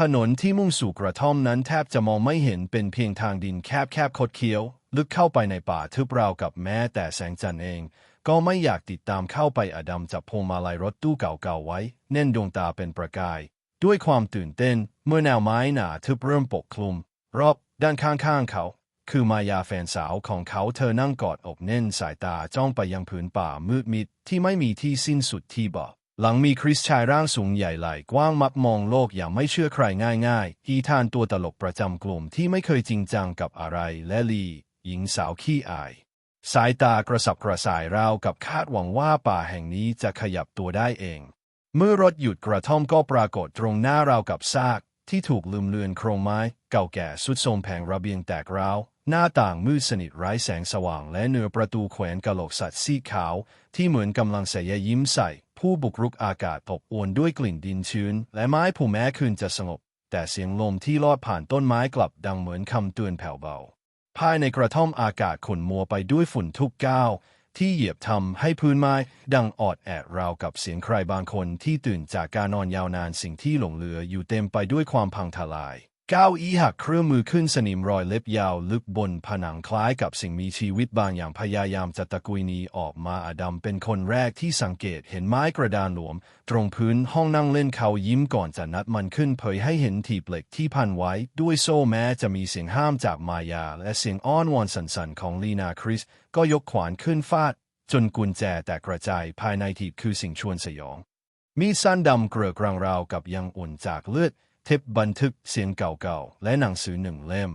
ถนนที่มุ่งสู่กระท่อมนั้นแทบจะมองไม่เห็นเป็นเพียงทางดินแคบๆคดเคี้ยว ลึกเข้าไปในป่าทึบราวกับแม้แต่แสงจันทร์เอง ก็ไม่อยากติดตามเข้าไปอดัมจับพวงมาลัยรถตู้เก่าๆไว้ แน่นดวงตาเป็นประกาย ด้วยความตื่นเต้น เมื่อแนวไม้หนาทึบเริ่มปกคลุม รอบด้านข้างๆเขา คือมายาแฟนสาวของเขาเธอนั่งกอดอกแน่นสายตาจ้องไปยังผืนป่ามืดมิดที่ไม่มีที่สิ้นสุดที่บอก หลังมีคริสชายร่างสูงใหญ่ไหล่กว้างมักมองโลกอย่างไม่เชื่อใครง่ายๆอีธานตัวตลกประจำกลุ่มที่ไม่เคยจริงจังกับอะไรและลีหญิงสาวขี้อาย สายตากระสับกระส่ายราวกับคาดหวังว่าป่าแห่งนี้จะขยับตัวได้เอง เมื่อรถหยุดกระท่อมก็ปรากฏตรงหน้าราวกับซาก ที่ถูกลืมเลือนโครงไม้ เก่าแก่สุดโทรมแผงระเบียงแตกร้าวหน้าต่างมืดสนิทไร้แสงสว่าง และเนื้อประตูแขวนกะโหลกสัตว์สีขาว ที่เหมือนกำลังเสยยิ้มใส่ ผู้บุกรุกอากาศอบอวนด้วยกลิ่นดินชื้น และไม้ผู้แม้คืนจะสงบ แต่เสียงลมที่ลอดผ่านต้นไม้กลับดังเหมือนคำเตือนแผ่วเบา ภายในกระท่อมอากาศขุ่นมัวไปด้วยฝุ่นทุกก้าวที่เหยียบทำให้พื้นไม้ดังออดแอดราวกับเสียงใครบางคนที่ตื่นจากการนอนยาวนานสิ่งที่หลงเหลืออยู่เต็มไปด้วยความพังทลาย ก้าวอี้หักเครื่องมือขึ้นสนิมรอยเล็บยาวลึกบนผนังคล้ายกับสิ่งมีชีวิตบางอย่างพยายามจะตะกุยนีออกมาอดัมเป็นคนแรกที่สังเกตเห็นไม้กระดานหลวม ตรงพื้นห้องนั่งเล่นเขายิ้มก่อนจะนัดมันขึ้นเผยให้เห็นถีบเหล็กที่พันไว้ ด้วยโซ่แม้จะมีเสียงห้ามจากมายา และเสียงอ้อนวอนสั่นๆของลีนาคริส ก็ยกขวานขึ้นฟาด จนกุญแจแตกกระจายภายในถีบคือสิ่งชวนสยอง มีสั้นดำเกลือกรางราวกับยังอุ่นจากเลือด เทปบันทึกเสียงเก่าๆ และหนังสือหนึ่งเล่ม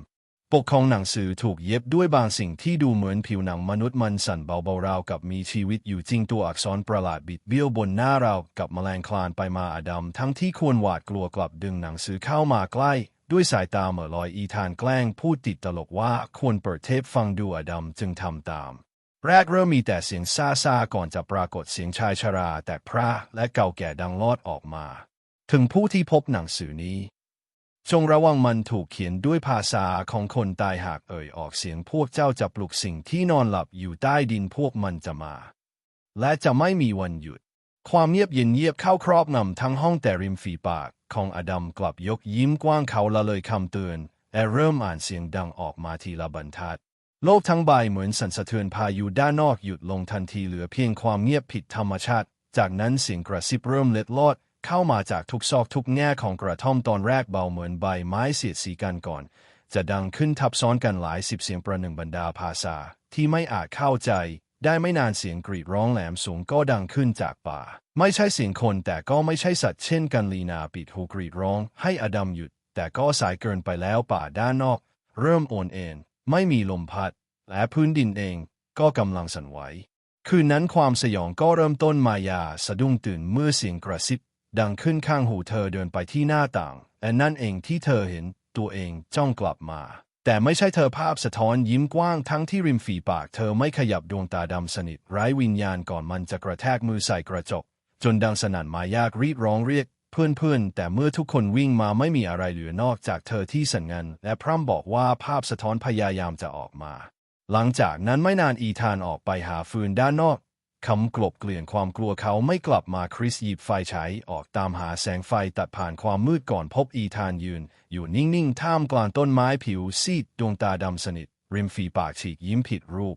ปกของหนังสือถูกเย็บด้วยบางสิ่งที่ดูเหมือนผิวหนังมนุษย์มันสั่นเบาๆราวกับมีชีวิตอยู่จริงตัวอักษรประหลาดบิดเบี้ยวบนหน้าเรากับแมลงคลานไปมาอดัมทั้งที่ควรหวาดกลัวกลับดึงหนังสือเข้ามาใกล้ด้วยสายตาเหม่อลอยอีธานแกล้งพูดติดตลกว่าควรเปิดเทปฟังดูอดัมจึงทำตาม แรกเริ่มมีแต่เสียงซาซาๆก่อนจะปรากฏเสียงชายชราแต่พระและเก่าแก่ดังลอดออกมา ถึงผู้ที่พบหนังสือนี้ จงระวังมันถูกเขียนด้วยภาษาของคนตายหากเอ่ยออกเสียงพวกเจ้าจะปลุกสิ่งที่นอนหลับอยู่ใต้ดินพวกมันจะมา และจะไม่มีวันหยุด ความเงียบเย็นเยียบเข้าครอบงำทั้งห้องแต่ริมฝีปากของอดัมกลับยกยิ้มกว้างเขาละเลยคำเตือนและเริ่มอ่านเสียงดังออกมาทีละบรรทัด โลกทั้งใบเหมือนสั่นสะเทือนพายุด้านนอกหยุดลงทันทีเหลือเพียงความเงียบผิดธรรมชาติ จากนั้นเสียงกระซิบเริ่มเล็ดลอด เข้ามาจากทุกซอกทุกแง่ของกระท่อมตอนแรกเบาเหมือนใบไม้เสียดสีกันก่อน จะดังขึ้นทับซ้อนกันหลายสิบเสียงประหนึ่งบรรดาภาษา ที่ไม่อาจเข้าใจ ได้ไม่นานเสียงกรีดร้องแหลมสูงก็ดังขึ้นจากป่า ไม่ใช่เสียงคนแต่ก็ไม่ใช่สัตว์เช่นกันลีนาปิดหูกรีดร้อง ให้อดัมหยุด แต่ก็สายเกินไปแล้วป่าด้านนอก เริ่มโอนเอ็นไม่มีลมพัด และพื้นดินเองก็กำลังสั่นไหวคืนนั้นความสยองก็เริ่มต้นมายาสะดุ้งตื่นเมื่อเสียงกระซิบ ดังขึ้นข้างหูเธอเดินไปที่หน้าต่างและนั่นเองที่เธอเห็นตัวเองจ้องกลับมา แต่ไม่ใช่เธอภาพสะท้อนยิ้มกว้างทั้งที่ริมฝีปากเธอไม่ขยับดวงตาดำสนิทไร้วิญญาณก่อนมันจะกระแทกมือใส่กระจก จนดังสนั่นมายากรีดร้องเรียกเพื่อนๆ แต่เมื่อทุกคนวิ่งมาไม่มีอะไรเหลือนอกจากเธอที่สั่นงันและพร่ำบอกว่าภาพสะท้อนพยายามจะออกมา หลังจากนั้นไม่นานอีธานออกไปหาฟืนด้านนอก คำกลบเกลื่อนความกลัวเขาไม่กลับมาคริสหยิบไฟฉายออกตามหาแสงไฟตัดผ่านความมืดก่อนพบอีธานยืน อยู่นิ่ง ๆ ท่ามกลางต้นไม้ผิวซีดดวงตาดำสนิท ริมฝีปากฉีกยิ้มผิดรูป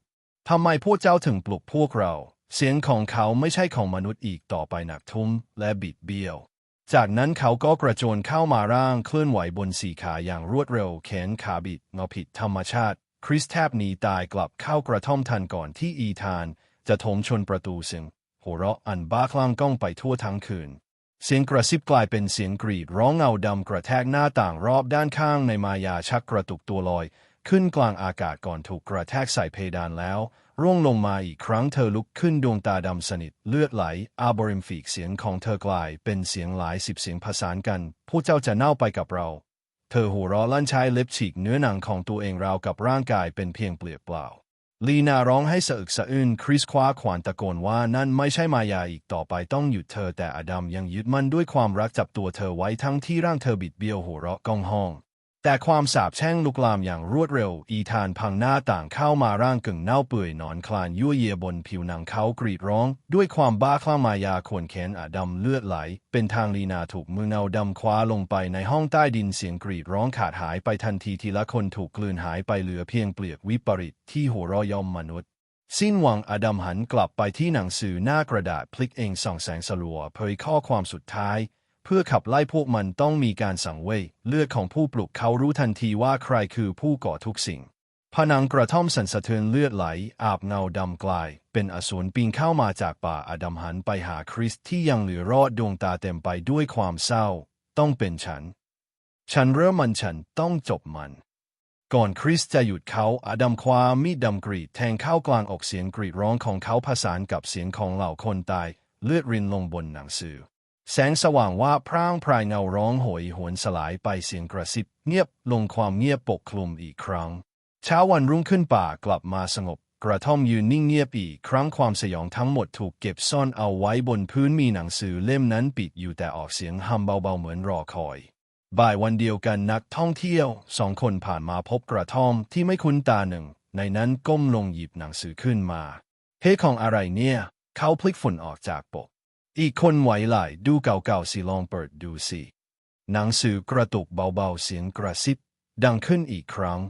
ทำไมพวกเจ้าถึงปลุกพวกเรา เสียงของเขาไม่ใช่ของมนุษย์อีกต่อไปหนักทุ้มและบิดเบี้ยว จากนั้นเขาก็กระโจนเข้ามาร่างเคลื่อนไหวบนสี่ขาอย่างรวดเร็วแขนขาบิดเงาผิดธรรมชาติ คริสแทบหนีตายกลับเข้ากระท่อมทันก่อนที่อีธาน จะถมชนประตูซึ่งหัวเราะอันบ้าคลั่งก้องไปทั่วทั้งคืน เสียงกระซิบกลายเป็นเสียงกรีดร้องเงาดำกระแทกหน้าต่างรอบด้านข้างในมายาชักกระตุกตัวลอย ขึ้นกลางอากาศก่อนถูกกระแทกใส่เพดานแล้ว ร่วงลงมาอีกครั้งเธอลุกขึ้นดวงตาดำสนิทเลือดไหล อาบริมฝีกเสียงของเธอกลายเป็นเสียงหลายสิบเสียงผสานกันผู้เจ้าจะเน่าไปกับเรา เธอหัวเราะลั่นใช้เล็บฉีกเนื้อหนังของตัวเองราวกับร่างกายเป็นเพียงเปลือกเปล่า ลีนาร้องให้สะอึกสะอื้นคริสคว้าขวานตะโกนว่านั่นไม่ใช่มายาอีกต่อไปต้องหยุดเธอแต่อดัมยังยึดมั่นด้วยความรักจับตัวเธอไว้ทั้งที่ร่างเธอบิดเบี้ยวหัวเราะก้องห้อง แต่ความสาบแช่งลุกลามอย่างรวดเร็ว อีธานพังหน้าต่างเข้ามาร่างกึ่งเน่าเปื่อยนอนคลานยั่วเยียบนผิวหนังเขากรีดร้อง ด้วยความบ้าคลั่งมายาขวนแขนอาดำเลือดไหล เป็นทางลีนาถูกมือเนาดำคว้าลงไปในห้องใต้ดินเสียงกรีดร้องขาดหายไปทันทีทีละคนถูกกลืนหายไปเหลือเพียงเปลือกวิปริตที่หัวเรอยอมมนุษย์สิ้นหวังอดัมหันกลับไปที่หนังสือหน้ากระดาษพลิกเองส่องแสงสลัวเผยข้อความสุดท้าย เพื่อขับไล่พวกมันต้องมีการสั่งเวยเลือดของผู้ปลุกเขารู้ทันทีว่าใครคือผู้ก่อทุกสิ่ง ผนังกระท่อมสั่นสะเทือนเลือดไหล อาบเงาดำกลาย เป็นอสูรปีนเข้ามาจากป่าอดัมหันไปหาคริสที่ยังเหลือรอดดวงตาเต็มไปด้วยความเศร้า ต้องเป็นฉัน ฉันเริ่มมันฉันต้องจบมัน ก่อนคริสจะหยุดเขาอดัมคว้ามีดดำกรีดแทงเข้ากลางอกเสียงกรีดร้องของเขาผสานกับเสียงของเหล่าคนตาย เลือดรินลงบนหนังสือ แสงสว่างว่าพร่างพรายเงาร้องโหยหวนสลายไปเสียงกระซิบเงียบลงความเงียบปกคลุมอีกครั้ง เช้าวันรุ่งขึ้นป่ากลับมาสงบ กระท่อมยืนนิ่งเงียบอีกครั้งความสยองทั้งหมดถูกเก็บซ่อนเอาไว้บนพื้นมีหนังสือเล่มนั้นปิดอยู่แต่ออกเสียงฮัมเบาๆเหมือนรอคอย บ่ายวันเดียวกันนักท่องเที่ยวสองคนผ่านมาพบกระท่อมที่ไม่คุ้นตาหนึ่ง ในนั้นก้มลงหยิบหนังสือขึ้นมาเฮ้ของอะไรเนี่ย เขาพลิกฝุ่นออกจากปก อีกคนไหวไหลดูเก่าๆสิลองเปิดดูสิหนังสือกระตุกเบาๆเสียงกระซิบดังขึ้นอีกครั้ง